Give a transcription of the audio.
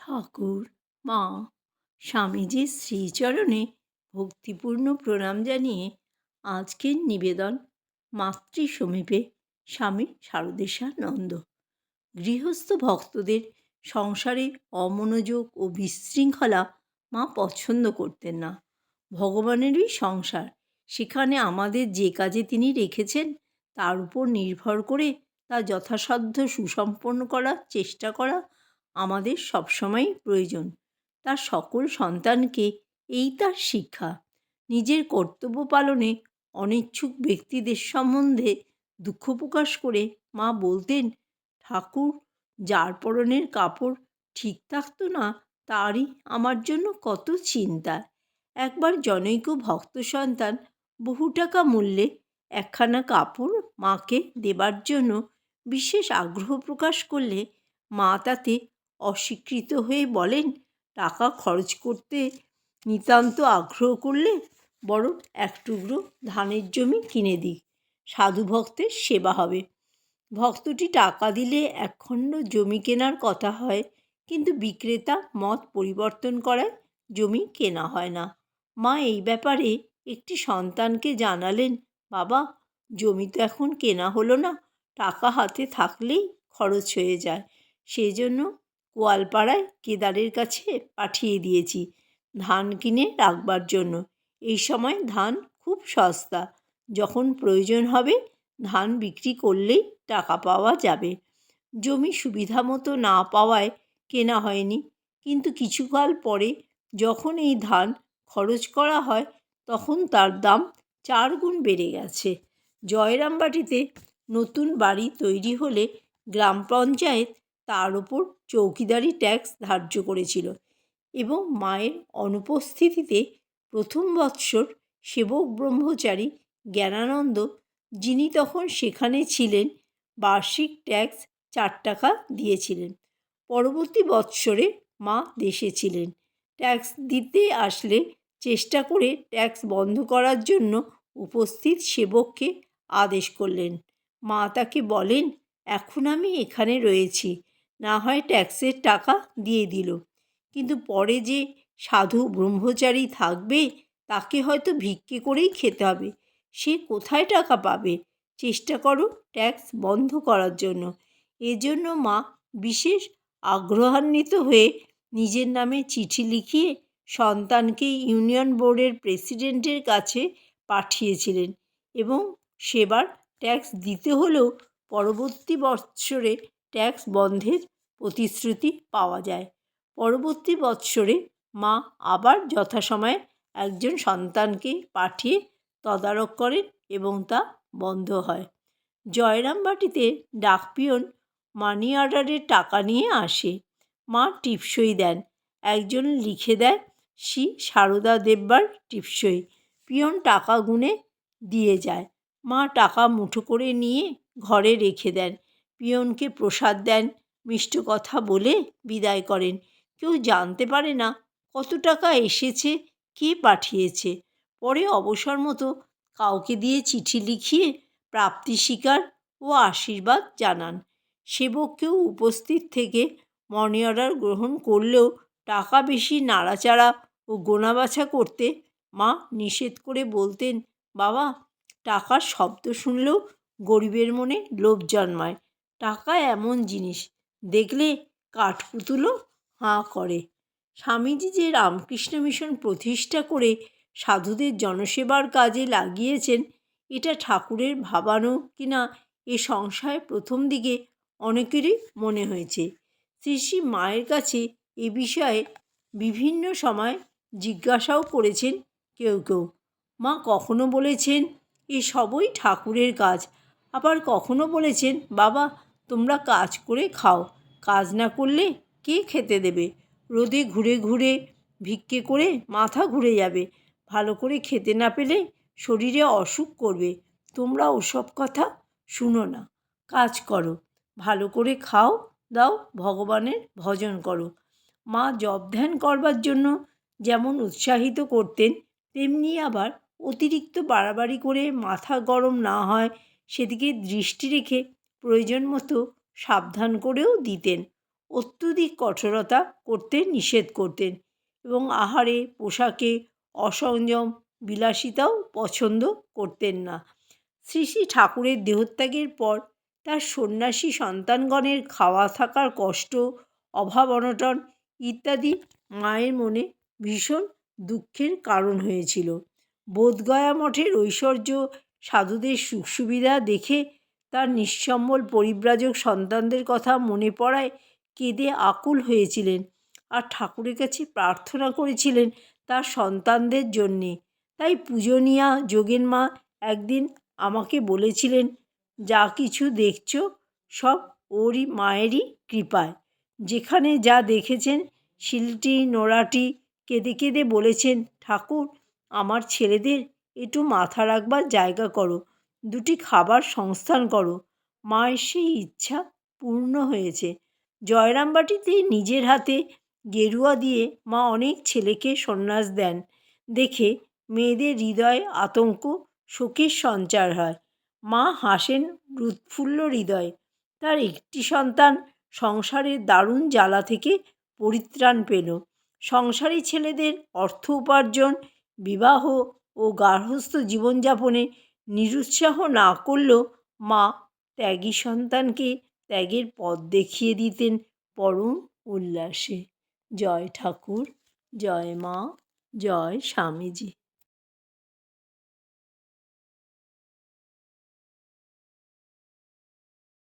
ঠাকুর, মা, স্বামীজির শ্রীচরণে ভক্তিপূর্ণ প্রণাম জানিয়ে আজকের নিবেদন মাতৃ সমীপে স্বামী শারদেশানন্দ গৃহস্থ ভক্তদের সংসারে অমনোযোগ ও বিশৃঙ্খলা মা পছন্দ করতেন না। ভগবানেরই সংসার, সেখানে আমাদের যে কাজে তিনি রেখেছেন, তার উপর নির্ভর করে তা যথাসাধ্য সুসম্পন্ন করার চেষ্টা করা আমাদের সবসময় প্রয়োজন। তার সকল সন্তানকে এই তার শিক্ষা। নিজের কর্তব্য পালনে অনিচ্ছুক ব্যক্তিদের সম্বন্ধে দুঃখ প্রকাশ করে মা বলতেন, ঠাকুর, যার পরনের কাপড় ঠিক থাকতো না, তারই আমার জন্য কত চিন্তা। একবার জনৈক ভক্ত সন্তান বহু টাকা মূল্যে একখানা কাপড় মাকে দেবার জন্য বিশেষ আগ্রহ প্রকাশ করলে মা তাতে অস্বীকৃত হয়ে বলেন, টাকা খরচ করতে নিতান্ত আগ্রহ করলে বরং এক টুকরো ধানের জমি কিনে দিই। সাধু ভক্তের সেবা হবে। ভক্তটি টাকা দিলে একখণ্ড জমি কেনার কথা হয়, কিন্তু বিক্রেতা মত পরিবর্তন করায় জমি কেনা হয় না। মা এই ব্যাপারে একটি সন্তানকে জানালেন, বাবা, জমি তো এখন কেনা হলো না। টাকা হাতে থাকলেই খরচ হয়ে যায়। সেই জন্য গোয়ালপাড়ায় কেদারের কাছে পাঠিয়ে দিয়েছি। ধান কিনে রাখবার জন্য। এই সময় ধান খুব সস্তা। যখন প্রয়োজন হবে, ধান বিক্রি করলেই টাকা পাওয়া যাবে। জমি সুবিধা মতো না পাওয়ায় কেনা হয়নি। কিন্তু কিছুকাল পরে যখন এই ধান খরচ করা হয়, তখন তার দাম চার গুণ বেড়ে গেছে। জয়রামবাটিতে নতুন বাড়ি তৈরি হলে গ্রাম পঞ্চায়েত তার ওপর চৌকিদারি ট্যাক্স ধার্য করেছিল এবং মায়ের অনুপস্থিতিতে প্রথম বৎসর সেবক ব্রহ্মচারী জ্ঞানানন্দ, যিনি তখন সেখানে ছিলেন, বার্ষিক ট্যাক্স চার টাকা দিয়েছিলেন। পরবর্তী বৎসরে মা দেশে ছিলেন। ট্যাক্স দিতে আসলে চেষ্টা করে ট্যাক্স বন্ধ করার জন্য উপস্থিত সেবককে আদেশ করলেন। মা তাকে বলেন, এখন আমি এখানে রয়েছি। না হয় ট্যাক্সের টাকা দিয়ে দিল। কিন্তু পরে যে সাধু ব্রহ্মচারী থাকবে, তাকে হয়তো ভিক্ষে করেই খেতে হবে। সে কোথায় টাকা পাবে? চেষ্টা করো ট্যাক্স বন্ধ করার জন্য। এজন্য মা বিশেষ আগ্রহান্বিত হয়ে নিজের নামে চিঠি লিখিয়ে সন্তানকে ইউনিয়ন বোর্ডের প্রেসিডেন্টের কাছে পাঠিয়েছিলেন এবং সেবার ট্যাক্স দিতে হলেও পরবর্তী বৎসরে ট্যাক্স বন্ধের প্রতিশ্রুতি পাওয়া যায়। পরবর্তী বৎসরে মা আবার যথাসময়ে একজন সন্তানকে পাঠিয়ে তদারক করেন এবং তা বন্ধ হয়। জয়রামবাটিতে ডাকপিয়ন মানি অর্ডারের টাকা নিয়ে আসে। মা টিপসই দেন। একজন লিখে দেয়, শ্রী সারদা দেববার টিপসই। পিয়ন টাকা গুনে দিয়ে যায়। মা টাকা মুঠো করে নিয়ে ঘরে রেখে দেন। পিয়নকে প্রসাদ দেন, মিষ্ট কথা বলে বিদায় করেন। কেউ জানতে পারে না কত টাকা এসেছে, কে পাঠিয়েছে। পরে অবসর মতো কাউকে দিয়ে চিঠি লিখিয়ে প্রাপ্তি স্বীকার ও আশীর্বাদ জানান। সেবককেও উপস্থিত থেকে মনি অর্ডার গ্রহণ করলেও টাকা বেশি নাড়াচাড়া ও গোনাবাছা করতে মা নিষেধ করে বলতেন, বাবা, টাকার শব্দ শুনলেও গরিবের মনে লোভ জন্মায়। টাকা এমন জিনিস। দেখলে কাঠপুতুলও হাঁ করে। স্বামীজি যে রামকৃষ্ণ মিশন প্রতিষ্ঠা করে সাধুদের জনসেবার কাজে লাগিয়েছেন, এটা ঠাকুরের ভাবানো কিনা এ সংশয় প্রথম দিকে অনেকেরই মনে হয়েছে। শ্রী শ্রী মায়ের কাছে এ বিষয়ে বিভিন্ন সময় জিজ্ঞাসাও করেছেন কেউ কেউ। মা কখনো বলেছেন, এ সবই ঠাকুরের কাজ। আবার কখনো বলেছেন, বাবা তোমরা কাজ করে খাও। কাজ না করলে কে খেতে দেবে? রোদে ঘুরে ঘুরে ভিক্ষে করে মাথা ঘুরে যাবে। ভালো করে খেতে না পেলে শরীরে অসুখ করবে। তোমরা ওসব কথা শুনো না। কাজ করো। ভালো করে খাও, দাও, ভগবানের ভজন করো। মা জপ ধ্যান করবার জন্য যেমন উৎসাহিত করতেন, তেমনি আবার অতিরিক্ত বাড়াবাড়ি করে মাথা গরম না হয় সেদিকে দৃষ্টি রেখে প্রয়োজন মতো সাবধান করেও দিতেন। অত্যধিক কঠোরতা করতে নিষেধ করতেন এবং আহারে পোশাকে অসংযম বিলাসিতাও পছন্দ করতেন না। শ্রী শ্রী ঠাকুরের দেহত্যাগের পর তার সন্ন্যাসী সন্তানগণের খাওয়া থাকার কষ্ট, অভাব অনটন ইত্যাদি মায়ের মনে ভীষণ দুঃখের কারণ হয়েছিল। বোধগয়া মঠের ঐশ্বর্য সাধুদের সুখ সুবিধা দেখে তার নিঃসম্বল পরিব্রাজক সন্তানদের কথা মনে পড়ায় কেঁদে আকুল হয়েছিলেন আর ঠাকুরের কাছে প্রার্থনা করেছিলেন তার সন্তানদের জন্যে। তাই পূজনীয়া যোগেন মা একদিন আমাকে বলেছিলেন, যা কিছু দেখছ সব ওরই মায়েরই কৃপায়। যেখানে যা দেখেছেন শিলটি নোড়াটি কেঁদে কেঁদে বলেছেন, ঠাকুর, আমার ছেলেদের একটু মাথা রাখবার জায়গা করো। দুটি খাবার সংস্থান করো। মায়ের সেই ইচ্ছা পূর্ণ হয়েছে। জয়রামবাটিতে নিজের হাতে গেরুয়া দিয়ে মা অনেক ছেলেকে সন্ন্যাস দেন। দেখে মেয়েদের হৃদয়ে আতঙ্ক, শোকের সঞ্চার হয়। মা হাসেন উৎফুল্ল হৃদয়। তার একটি সন্তান সংসারের দারুণ জ্বালা থেকে পরিত্রাণ পেল। সংসারী ছেলেদের অর্থ উপার্জন, বিবাহ ও গার্হস্থ্য জীবনযাপনে নিরুৎসাহ না করলেও মা ত্যাগী সন্তানকে ত্যাগের পথ দেখিয়ে দিতেন পরম উল্লাসে। জয় ঠাকুর, জয় মা, জয় স্বামীজি।